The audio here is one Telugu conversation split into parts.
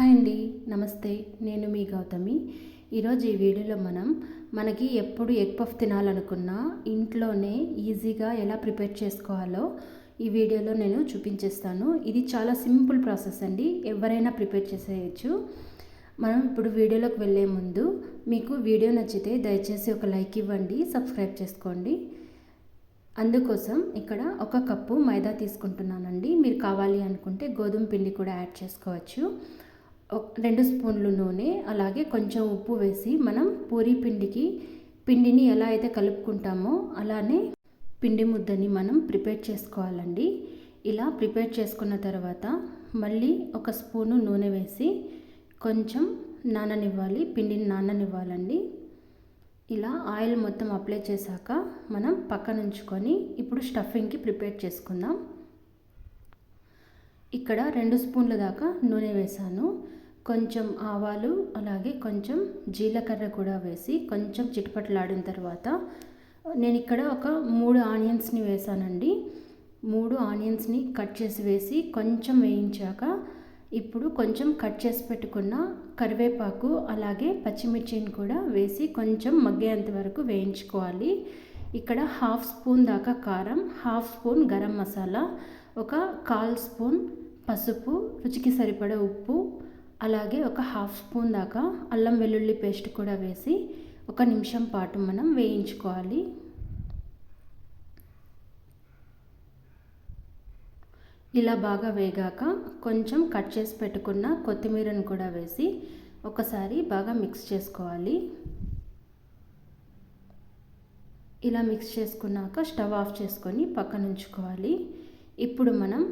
హాయ్ అండి నమస్తే. నేను మీ గౌతమి. ఈరోజు ఈ వీడియోలో మనం మనకి ఎప్పుడు ఎగ్ పఫ్ తినాలనుకున్నా ఇంట్లోనే ఈజీగా ఎలా ప్రిపేర్ చేసుకోవాలో ఈ వీడియోలో నేను చూపించేస్తాను. ఇది చాలా సింపుల్ ప్రాసెస్ అండి. ఎవరైనా ప్రిపేర్ చేసేయచ్చు. మనం ఇప్పుడు వీడియోలోకి వెళ్ళే ముందు మీకు వీడియో నచ్చితే దయచేసి ఒక లైక్ ఇవ్వండి సబ్స్క్రైబ్ చేసుకోండి. అందుకోసం ఇక్కడ ఒక కప్పు మైదా తీసుకుంటున్నానండి. మీరు కావాలి అనుకుంటే గోధుమ పిండి కూడా యాడ్ చేసుకోవచ్చు. రెండు స్పూన్లు నూనె అలాగే కొంచెం ఉప్పు వేసి మనం పూరీ పిండికి పిండిని ఎలా అయితే కలుపుకుంటామో అలానే పిండి ముద్దని మనం ప్రిపేర్ చేసుకోవాలండి. ఇలా ప్రిపేర్ చేసుకున్న తర్వాత మళ్ళీ ఒక స్పూను నూనె వేసి కొంచెం నాననివ్వాలి పిండిని నాననివ్వాలండి. ఇలా ఆయిల్ మొత్తం అప్లై చేశాక మనం పక్కన ఉంచుకొని ఇప్పుడు స్టఫింగ్కి ప్రిపేర్ చేసుకుందాం. ఇక్కడ రెండు స్పూన్ల దాకా నూనె వేసాను కొంచెం ఆవాలు అలాగే కొంచెం జీలకర్ర కూడా వేసి కొంచెం చిటపట్లాడిన తర్వాత నేను ఇక్కడ ఒక మూడు ఆనియన్స్ని వేసానండి. మూడు ఆనియన్స్ని కట్ చేసి వేసి కొంచెం వేయించాక ఇప్పుడు కొంచెం కట్ చేసి పెట్టుకున్న కరివేపాకు అలాగే పచ్చిమిర్చిని కూడా వేసి కొంచెం మగ్గేంత వరకు వేయించుకోవాలి. ఇక్కడ హాఫ్ స్పూన్ దాకా కారం హాఫ్ స్పూన్ గరం మసాలా ఒక కాల్ స్పూన్ పసుపు రుచికి సరిపడ ఉప్పు అలాగే ఒక హాఫ్ స్పూన్ దాకా అల్లం వెల్లుల్లి పేస్ట్ కూడా వేసి ఒక నిమిషం పాటు మనం వేయించుకోవాలి. ఇలా బాగా వేగాక కొంచెం కట్ చేసి పెట్టుకున్న కొత్తిమీరను కూడా వేసి ఒకసారి బాగా మిక్స్ చేసుకోవాలి. ఇలా మిక్స్ చేసుకున్నాక స్టవ్ ఆఫ్ చేసుకొని పక్కన ఉంచుకోవాలి. ఇప్పుడు మనం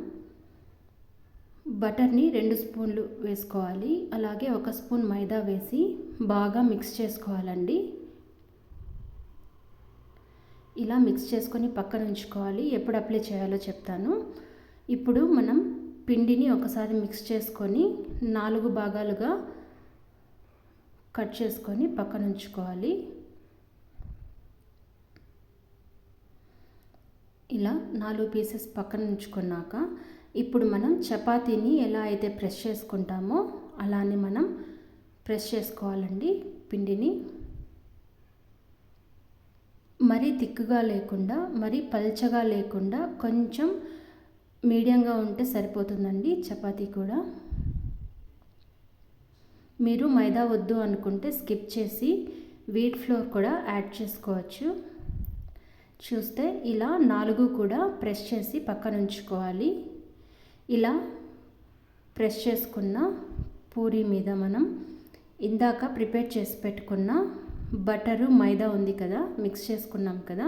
బటర్ని రెండు స్పూన్లు వేసుకోవాలి. అలాగే ఒక స్పూన్ మైదా వేసి బాగా మిక్స్ చేసుకోవాలండి. ఇలా మిక్స్ చేసుకొని పక్కన ఉంచుకోవాలి. ఎప్పుడు అప్లై చేయాలో చెప్తాను. ఇప్పుడు మనం పిండిని ఒకసారి మిక్స్ చేసుకొని నాలుగు భాగాలుగా కట్ చేసుకొని పక్కన ఉంచుకోవాలి. ఇలా నాలుగు పీసెస్ పక్కన ఉంచుకున్నాక ఇప్పుడు మనం చపాతీని ఎలా అయితే ప్రెస్ చేసుకుంటామో అలానే మనం ప్రెస్ చేసుకోవాలండి పిండిని. మరీ తిక్కుగా లేకుండా మరీ పల్చగా లేకుండా కొంచెం మీడియంగా ఉంటే సరిపోతుందండి చపాతీ కూడా. మీరు మైదా వద్దు అనుకుంటే స్కిప్ చేసి వీట్ ఫ్లోర్ కూడా యాడ్ చేసుకోవచ్చు. చూస్తే ఇలా నాలుగు కూడా ప్రెస్ చేసి పక్కన ఉంచుకోవాలి. ఇలా ప్రెస్ చేసుకున్న పూరి మీద మనం ఇందాక ప్రిపేర్ చేసి పెట్టుకున్న బటరు మైదా ఉంది కదా మిక్స్ చేసుకున్నాం కదా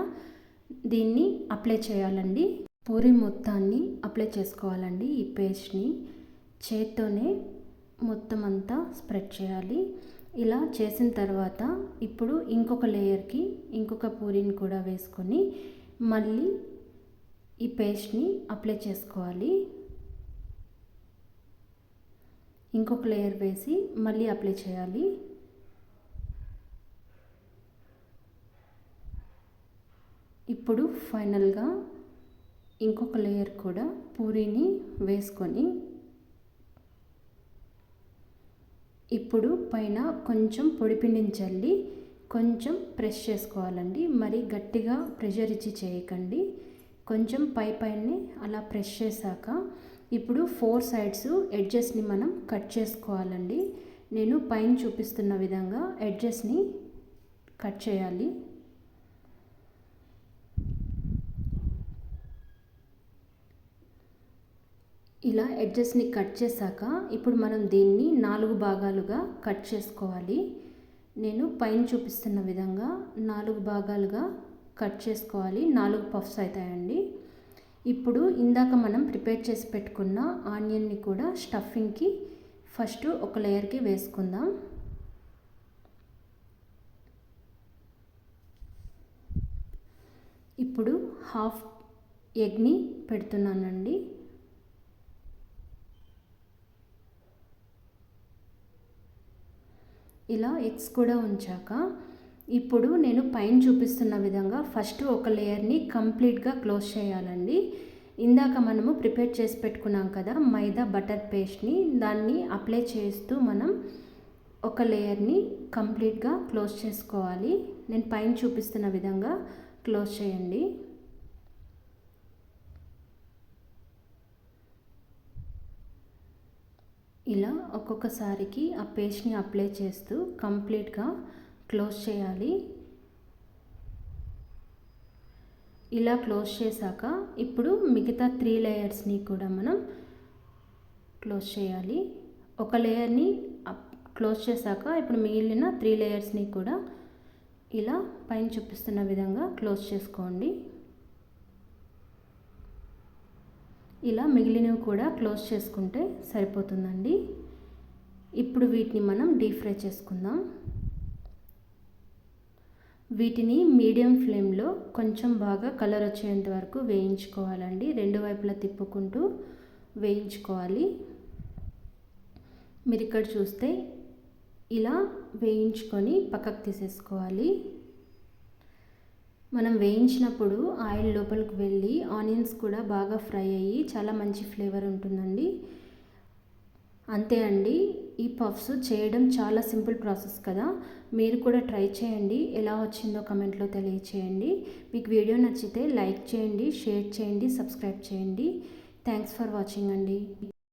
దీన్ని అప్లై చేయాలండి. పూరి మొత్తాన్ని అప్లై చేసుకోవాలండి ఈ పేస్ట్ని. చేత్తోనే మొత్తం అంతా స్ప్రెడ్ చేయాలి. ఇలా చేసిన తర్వాత ఇప్పుడు ఇంకొక లేయర్కి ఇంకొక పూరిని కూడా వేసుకొని మళ్ళీ ఈ పేస్ట్ని అప్లై చేసుకోవాలి. ఇంకొక లేయర్ వేసి మళ్ళీ అప్లై చేయాలి. ఇప్పుడు ఫైనల్గా ఇంకొక లేయర్ కూడా పూరీని వేసుకొని ఇప్పుడు పైన కొంచెం పొడిపిండిని చల్లి కొంచెం ప్రెస్ చేసుకోవాలండి. మరి గట్టిగా ప్రెషర్ ఇచ్చి చేయకండి. కొంచెం పై పైనే అలా ప్రెస్ చేశాక ఇప్పుడు ఫోర్ సైడ్స్ ఎడ్జెస్ని మనం కట్ చేసుకోవాలండి. నేను పైన చూపిస్తున్న విధంగా ఎడ్జెస్ని కట్ చేయాలి. ఇలా ఎడ్జెస్ని కట్ చేశాక ఇప్పుడు మనం దీన్ని నాలుగు భాగాలుగా కట్ చేసుకోవాలి. నేను పైన చూపిస్తున్న విధంగా నాలుగు భాగాలుగా కట్ చేసుకోవాలి. నాలుగు పఫ్స్ అవుతాయండి. ఇప్పుడు ఇందాక మనం ప్రిపేర్ చేసి పెట్టుకున్న ఆనియన్ని కూడా స్టఫింగ్కి ఫస్ట్ ఒక లేయర్కి వేసుకుందాం. ఇప్పుడు హాఫ్ ఎగ్ని పెడుతున్నానండి. ఇలా ఎగ్స్ కూడా ఉంచాక ఇప్పుడు నేను పైన చూపిస్తున్న విధంగా ఫస్ట్ ఒక లేయర్ని కంప్లీట్గా క్లోజ్ చేయాలండి. ఇందాక మనము ప్రిపేర్ చేసి పెట్టుకున్నాం కదా మైదా బటర్ పేస్ట్ని దాన్ని అప్లై చేస్తూ మనం ఒక లేయర్ని కంప్లీట్గా క్లోజ్ చేసుకోవాలి. నేను పైన చూపిస్తున్న విధంగా క్లోజ్ చేయండి. ఇలా ఒక్కొక్కసారికి ఆ పేస్ట్ని అప్లై చేస్తూ కంప్లీట్గా క్లోజ్ చేయాలి. ఇలా క్లోజ్ చేశాక ఇప్పుడు మిగతా త్రీ లేయర్స్ని కూడా మనం క్లోజ్ చేయాలి. ఒక లేయర్ని క్లోజ్ చేశాక ఇప్పుడు మిగిలిన త్రీ లేయర్స్ని కూడా ఇలా పైన చూపిస్తున్న విధంగా క్లోజ్ చేసుకోండి. ఇలా మిగిలినవి కూడా క్లోజ్ చేసుకుంటే సరిపోతుందండి. ఇప్పుడు వీటిని మనం డీప్ ఫ్రై చేసుకుందాం. వీటిని మీడియం ఫ్లేమ్లో కొంచెం బాగా కలర్ వచ్చేంత వరకు వేయించుకోవాలండి. రెండు వైపులా తిప్పుకుంటూ వేయించుకోవాలి. మీరు ఇక్కడ చూస్తే ఇలా వేయించుకొని పక్కకు తీసేసుకోవాలి. మనం వేయించినప్పుడు ఆయిల్ లోపలికి వెళ్ళి ఆనియన్స్ కూడా బాగా ఫ్రై అయ్యి చాలా మంచి ఫ్లేవర్ ఉంటుందండి. అంతే అండి. ఈ పఫ్స్ చేయడం చాలా సింపుల్ ప్రాసెస్ కదా. మీరు కూడా ట్రై చేయండి. ఎలా వచ్చిందో కమెంట్లో తెలియచేయండి. మీకు వీడియో నచ్చితే లైక్ చేయండి షేర్ చేయండి సబ్స్క్రైబ్ చేయండి. థ్యాంక్స్ ఫర్ వాచింగ్ అండి.